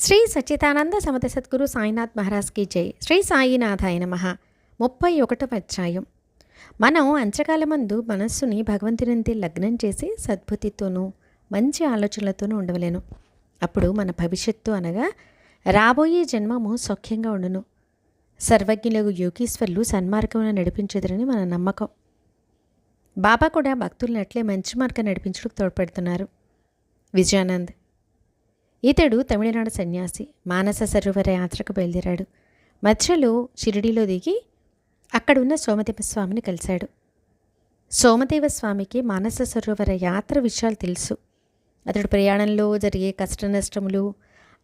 శ్రీ సచ్చిదానంద సమత సద్గురు సాయినాథ్ మహారాజ్కి జై. శ్రీ సాయినాథాయ నమ. ముప్పై ఒకటవ అధ్యాయం. మనం అంచకాలమందు మనస్సుని భగవంతునింది లగ్నం చేసి సద్బుద్ధితోనూ మంచి ఆలోచనలతోనూ ఉండవలేను. అప్పుడు మన భవిష్యత్తు అనగా రాబోయే జన్మము సౌఖ్యంగా ఉండును. సర్వజ్ఞులకు యోగీశ్వర్లు సన్మార్గమును నడిపించదురని మన నమ్మకం. బాబా కూడా భక్తులనట్లే మంచి మార్గం నడిపించడానికి తోడ్పడుతున్నారు. విజయానంద్. ఇతడు తమిళనాడు సన్యాసి మానస సరోవర యాత్రకు బయలుదేరాడు. మధ్యలో షిరిడీలో దిగి అక్కడున్న సోమదేవ స్వామిని కలిశాడు. సోమదేవ స్వామికి మానస సరోవర యాత్ర విషయాలు తెలుసు. అతడు ప్రయాణంలో జరిగే కష్ట నష్టములు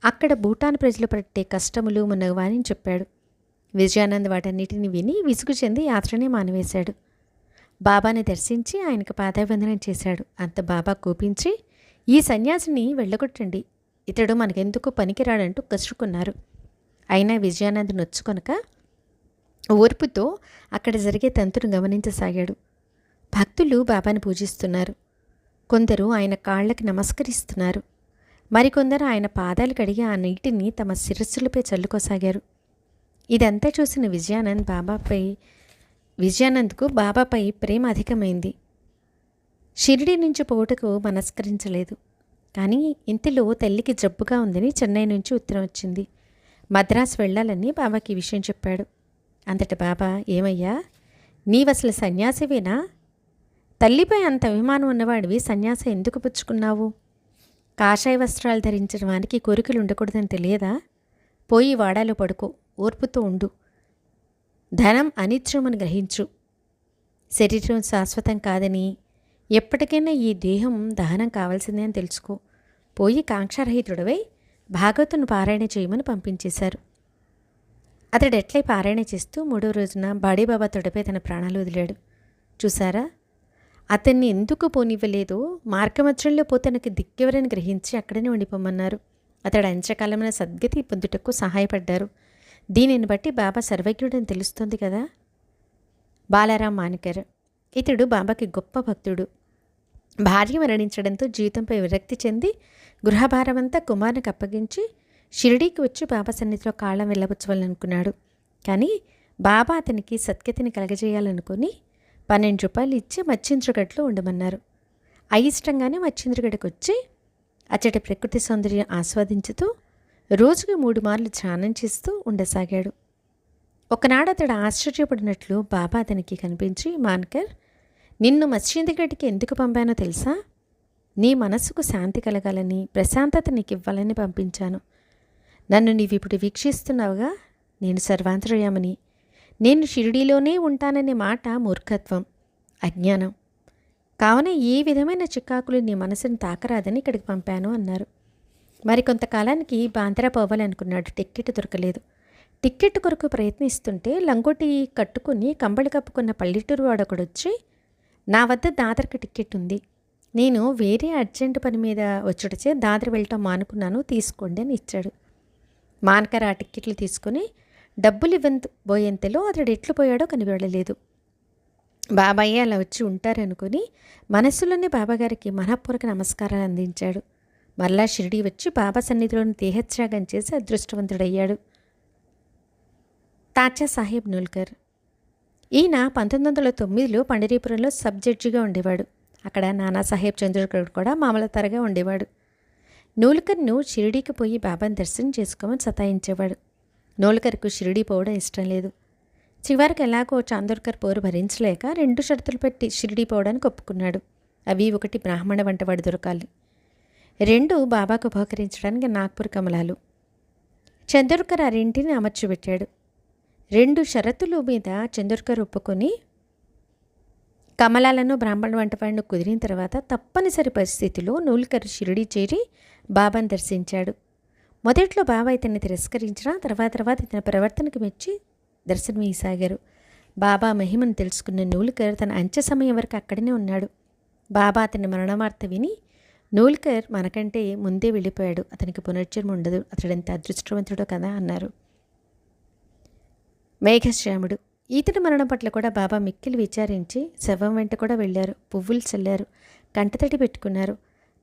అక్కడ భూటాన్ ప్రజలు పట్టే కష్టములు మున్నగవాని చెప్పాడు. విజయానంద్ వాటన్నిటిని విని విసుగు చెంది యాత్రనే మానివేశాడు. బాబాని దర్శించి ఆయనకు పాదాభివందనం చేశాడు. అంత బాబా కోపించి ఈ సన్యాసిని వెళ్ళగొట్టండి. ఇతడు మనకెందుకు పనికిరాడంటూ కసురుకున్నారు. అయినా విజయానంద్ నొచ్చుకొనక ఓర్పుతో అక్కడ జరిగే తంతును గమనించసాగాడు. భక్తులు బాబాని పూజిస్తున్నారు. కొందరు ఆయన కాళ్ళకి నమస్కరిస్తున్నారు. మరికొందరు ఆయన పాదాలు కడిగి ఆ నీటిని తమ శిరస్సులపై చల్లుకోసాగారు. ఇదంతా చూసిన విజయానంద్ బాబాపై విజయానంద్కు బాబాపై ప్రేమ అధికమైంది. షిరిడి నుంచి పోవుటకు మనస్కరించలేదు. కానీ ఇంతలో తల్లికి జబ్బుగా ఉందని చెన్నై నుంచి ఉత్తరం వచ్చింది. మద్రాసు వెళ్ళాలని బాబాకి ఈ విషయం చెప్పాడు. అంతట బాబా ఏమయ్యా? నీవసలు సన్యాసివేనా? తల్లిపై అంత అభిమానం ఉన్నవాడివి సన్యాసం ఎందుకు పుచ్చుకున్నావు? కాషాయ వస్త్రాలు ధరించడం వానికి కోరికలు ఉండకూడదని తెలియదా? పోయి వాడాలో పడుకో ఓర్పుతో ఉండు. ధనం అనిత్యమని గ్రహించు. శరీరం శాశ్వతం కాదని ఎప్పటికైనా ఈ దేహం దహనం కావాల్సిందే అని తెలుసుకో. పోయి కాంక్షారహితుడవై భాగవతును పారాయణ చేయమని పంపించేశారు. అతడు ఎట్లై పారాయణ చేస్తూ మూడో రోజున బాడీబాబా తొడపై తన ప్రాణాలు వదిలాడు. చూసారా అతన్ని ఎందుకు పోనివ్వలేదో మార్గమధ్యంలో పోతే తనకి దిక్కెవరని గ్రహించి అక్కడనే ఉండిపోమన్నారు. అతడు అంచకాలమైన సద్గతి పొందుటకు సహాయపడ్డారు. దీనిని బట్టి బాబా సర్వజ్ఞుడని తెలుస్తుంది కదా? బాలారాం మానికర్ ఇతడు బాబాకి గొప్ప భక్తుడు. భార్య మరణించడంతో జీవితంపై విరక్తి చెంది గృహభారమంతా కుమారునికి అప్పగించి షిరిడీకి వచ్చి బాబా సన్నిధిలో కాళ్ళం వెళ్ళబుచ్చవాలనుకున్నాడు. కానీ బాబా అతనికి సత్యతిని కలగజేయాలనుకుని పన్నెండు రూపాయలు ఇచ్చి మచ్చింద్రగడ్లో ఉండమన్నారు. అయిష్టంగానే మచ్చింద్రగడ్కి వచ్చి అచ్చటి ప్రకృతి సౌందర్యం ఆస్వాదించుతూ రోజుకి మూడు మార్లు ధ్యానం చేస్తూ ఉండసాగాడు. ఒకనాడు అతడు ఆశ్చర్యపడినట్లు బాబా అతనికి కనిపించి మాన్కర్ నిన్ను మత్స్యందిగడ్డికి ఎందుకు పంపానో తెలుసా? నీ మనస్సుకు శాంతి కలగాలని ప్రశాంతత నీకు ఇవ్వాలని పంపించాను. నన్ను నీవిప్పుడు వీక్షిస్తున్నావుగా? నేను సర్వాంతరయామని. నేను షిరిడీలోనే ఉంటాననే మాట మూర్ఖత్వం అజ్ఞానం. కావున ఏ విధమైన చికాకులు నీ మనసును తాకరాదని ఇక్కడికి పంపాను అన్నారు. మరి కొంతకాలానికి బాంద్రా పోవాలనుకున్నాడు. టిక్కెట్ దొరకలేదు. టిక్కెట్ కొరకు ప్రయత్నిస్తుంటే లంగోటి కట్టుకుని కంబళి కప్పుకున్న పల్లెటూరు వాడొకడొచ్చి నా వద్ద దాదర్కి టికెట్ ఉంది. నేను వేరే అర్జెంట్ పని మీద వచ్చుటచే దాదర్ వెళ్ళటం మానుకున్నాను తీసుకోండి అని ఇచ్చాడు. మానకర ఆ టిక్కెట్లు తీసుకుని డబ్బులు ఇవ్వంత పోయేంతలో అతడు ఎట్లు పోయాడో కనిపెడలేదు బాబాయ్య అలా వచ్చి ఉంటారనుకుని మనస్సులోనే బాబాగారికి మనపూర్వక నమస్కారాలు అందించాడు. మరలా షిరిడి వచ్చి బాబా సన్నిధిలోని దేహత్యాగం చేసి అదృష్టవంతుడయ్యాడు. తాచా సాహెబ్ నూల్కర్ ఈయన పంతొమ్మిది వందల తొమ్మిదిలో పండరీపురంలో సబ్ జడ్జిగా ఉండేవాడు. అక్కడ నానాసాహెబ్ చంద్రకర్ కూడా మామలతారగా ఉండేవాడు. నూలకర్ను షిరిడీకి పోయి బాబాను దర్శనం చేసుకోమని సతాయించేవాడు. నూలకర్కు షిరిడీ పోవడం ఇష్టం లేదు. చివరికి ఎలాగో చాందోర్కర్ పోరు భరించలేక రెండు షరతులు పెట్టి షిరిడీ పోవడానికి ఒప్పుకున్నాడు. అవి ఒకటి బ్రాహ్మణ వంటవాడు దొరకాలి. రెండు బాబాకు ఉపకరించడానికి నాగ్పూర్ కమలాలు. చంద్రకర్ ఆ రెంటిని అమర్చిపెట్టాడు. రెండు షరతుల మీద చందోర్కర్ ఒప్పుకొని కమలాలను బ్రాహ్మణ వంటవాడిని కుదిరిన తర్వాత తప్పనిసరి పరిస్థితిలో నూల్కర్ షిరిడి చేరి బాబాను దర్శించాడు. మొదట్లో బాబా ఇతన్ని తిరస్కరించిన తర్వాత తర్వాత ఇతని ప్రవర్తనకు మెచ్చి దర్శనం ఇసాగారు బాబా మహిమను తెలుసుకున్న నూలికర్ తన అంచె సమయం వరకు అక్కడనే ఉన్నాడు. బాబా అతని మరణవార్త విని నూల్కర్ మనకంటే ముందే వెళ్ళిపోయాడు. అతనికి పునర్జన్మ ఉండదు. అతడంత అదృష్టవంతుడో కదా అన్నారు. మేఘశ్యాముడు. ఈతడి మరణం పట్ల కూడా బాబా మిక్కిలి విచారించి శవం వెంట కూడా వెళ్ళారు. పువ్వులు చల్లారు. కంటతడి పెట్టుకున్నారు.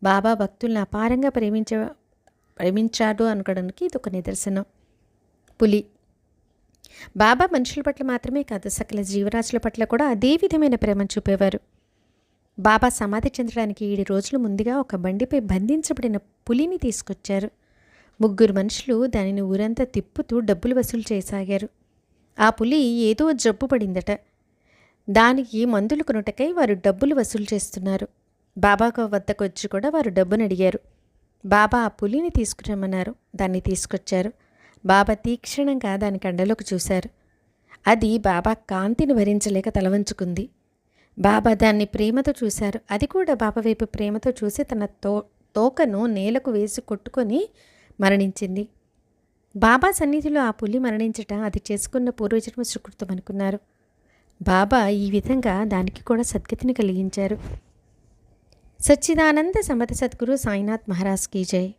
బాబా భక్తుల్ని అపారంగా ప్రేమించ ప్రేమించాడు అనుకోవడానికి ఇది ఒక నిదర్శనం. పులి. బాబా మనుషుల పట్ల మాత్రమే కాదు సకల జీవరాశుల పట్ల కూడా అదే విధమైన ప్రేమను చూపేవారు. బాబా సమాధి చెందడానికి ఏడు రోజులు ముందుగా ఒక బండిపై బంధించబడిన పులిని తీసుకొచ్చారు. ముగ్గురు మనుషులు దానిని ఊరంతా తిప్పుతూ డబ్బులు వసూలు చేయసాగారు. ఆ పులి ఏదో జబ్బు పడిందట. దానికి మందులు కొనుటకై వారు డబ్బులు వసూలు చేస్తున్నారు. బాబాకు వద్దకు వచ్చి కూడా వారు డబ్బును అడిగారు. బాబా ఆ పులిని తీసుకురమ్మన్నారు. దాన్ని తీసుకొచ్చారు. బాబా తీక్షణంగా దాని కండలోకి చూశారు. అది బాబా కాంతిని భరించలేక తలవంచుకుంది. బాబా దాన్ని ప్రేమతో చూశారు. అది కూడా బాబా వైపు ప్రేమతో చూసి తన తో తోకను నేలకు వేసి కొట్టుకొని మరణించింది. బాబా సన్నిధిలో ఆ పులి మరణించట అది చేసుకున్న పూర్వజన్మ సుకృతం అనుకున్నారు. బాబా ఈ విధంగా దానికి కూడా సద్గతిని కలిగించారు. సచ్చిదానంద సమత సద్గురు సాయినాథ్ మహారాజ్ కీ జై.